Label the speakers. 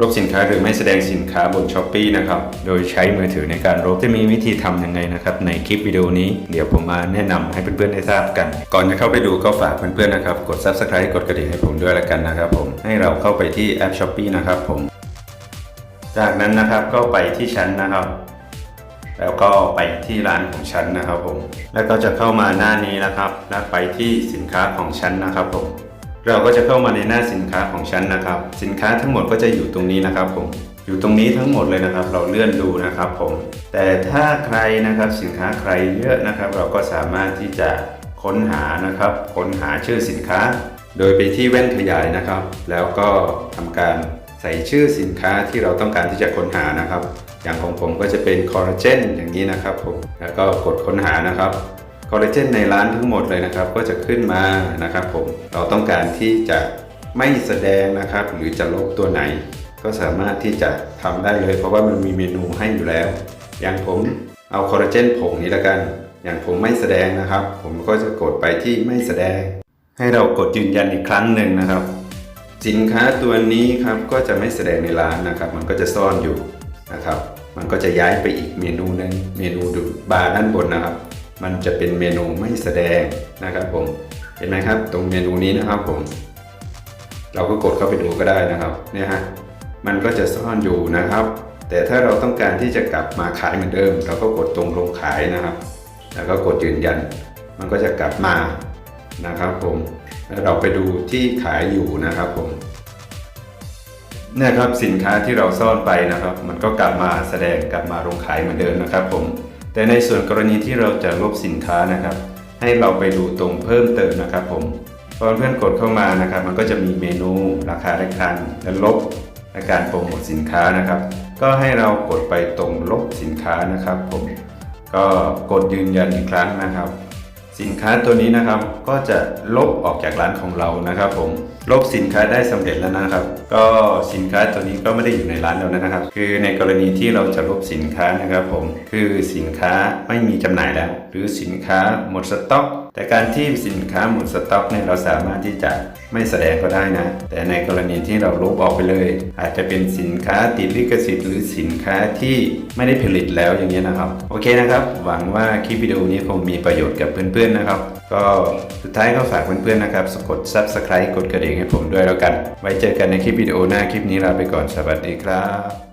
Speaker 1: ลบสินค้าหรือไม่แสดงสินค้าบนช้อปปีนะครับ โดยใช้มือถือในการลบจะมีวิธีทำยังไงนะครับในคลิปวิดีโอนี้ เดี๋ยวผมมาแนะนำให้เพื่อนๆได้ทราบกัน ก่อนจะเข้าไปดูก็ฝากเพื่อนๆนะครับ กด subscribe กดกระดิ่งให้ผมด้วยละกันนะครับผม ให้เราเข้าไปที่แอปช้อปปีนะครับผม จากนั้นนะครับก็ไปที่ชั้นนะครับ แล้วก็ไปที่ร้านของฉันนะครับผม แล้วก็จะเข้ามาหน้านี้นะครับ แล้วไปที่สินค้าของฉันนะครับผม เราก็จะเข้ามาในหน้าสินค้าของฉันนะครับ สินค้าทั้งหมดก็จะอยู่ตรงนี้นะครับผมอยู่ตรงนี้ทั้งหมดเลยนะครับ เราเลื่อนดูนะครับผมแต่ถ้าใครนะครับสินค้าใครเยอะนะครับ เราก็สามารถที่จะค้นหานะครับ ค้นหาชื่อสินค้า โดยไปที่แว่นขยายนะครับ แล้วก็ทำการใส่ชื่อสินค้าที่เราต้องการที่จะค้นหานะครับ อย่างของผมก็จะเป็นคอลลาเจนอย่างนี้นะครับผมแล้วก็กดค้นหานะครับ อลลาเจนในร้านทั้งหมดเลยนะครับ ก็จะขึ้นมานะครับผมเราต้องการที่จะไม่แสดงนะครับ หรือจะลบตัวไหน ก็สามารถที่จะทำได้เลย เพราะว่ามันมีเมนูให้อยู่แล้ว อย่างผมเอาคอลลาเจนผงนี้ละกัน อย่างผมไม่แสดงนะครับ ผมก็จะกดไปที่ไม่แสดง ให้เรากดยืนยันอีกครั้งหนึ่งนะครับ สินค้าตัวนี้ครับก็จะไม่แสดงในร้านนะครับ มันก็จะซ่อนอยู่นะครับ มันก็จะย้ายไปอีกเมนูหนึงเมนูดูบาร์ด้านบนนะครับ มันจะเป็นเมนูไม่แสดงนะครับผมเห็นไหมครับ ตรงเมนูนี้นะครับผม เราก็กดเข้าไปดูก็ได้นะครับเนี่ยฮะมันก็จะซ่อนอยู่นะครับ แต่ถ้าเราต้องการที่จะกลับมาขายเหมือนเดิม เราก็กดตรงลงขายนะครับ แล้วก็กดยืนยัน มันก็จะกลับมานะครับผมแล้วเราไปดูที่ขายอยู่นะครับผมเนี่ยครับสินค้าที่เราซ่อนไปนะครับ มันก็กลับมาแสดงกลับมาลงขายเหมือนเดิมนะครับผม แต่ในส่วนกรณีที่เราจะลบสินค้านะครับ ให้เราไปดูตรงเพิ่มเติมนะครับผมพอเพื่อนกดเข้ามานะครับ มันก็จะมีเมนูราคาและคันและลบและการโปรโมทสินค้านะครับ ก็ให้เรากดไปตรงลบสินค้านะครับผมก็กดยืนยันอีกครั้งนะครับ สินค้าตัวนี้นะครับก็จะลบออกจากร้านของเรานะครับ ผมลบสินค้าได้สำเร็จแล้วนะครับ ก็สินค้าตัวนี้ก็ไม่ได้อยู่ในร้านเรานะครับ คือในกรณีที่เราจะลบสินค้านะครับ ผมคือสินค้าไม่มีจำหน่ายแล้ว หรือสินค้าหมดสต็อก แต่การที่สินค้าหมดสต็อกเนี่ยเราสามารถที่จะไม่แสดงก็ได้นะ แต่ในกรณีที่เราลบออกไปเลย อาจจะเป็นสินค้าติดลิขสิทธิ์หรือสินค้าที่ไม่ได้ผลิตแล้วอย่างนี้ยนะครับ โอเคนะครับ หวังว่าคลิปวิดีโอนี้คงมีประโยชน์กับเพื่อนๆนะครับ ก็สุดท้ายก็ฝากเพื่อนๆนะครับกด subscribe กดกระดิ่งให้ผมด้วยแล้วกัน ไว้เจอกันในคลิปวิดีโอหน้าคลิปนี้ลาไปก่อนสวัสดีครับ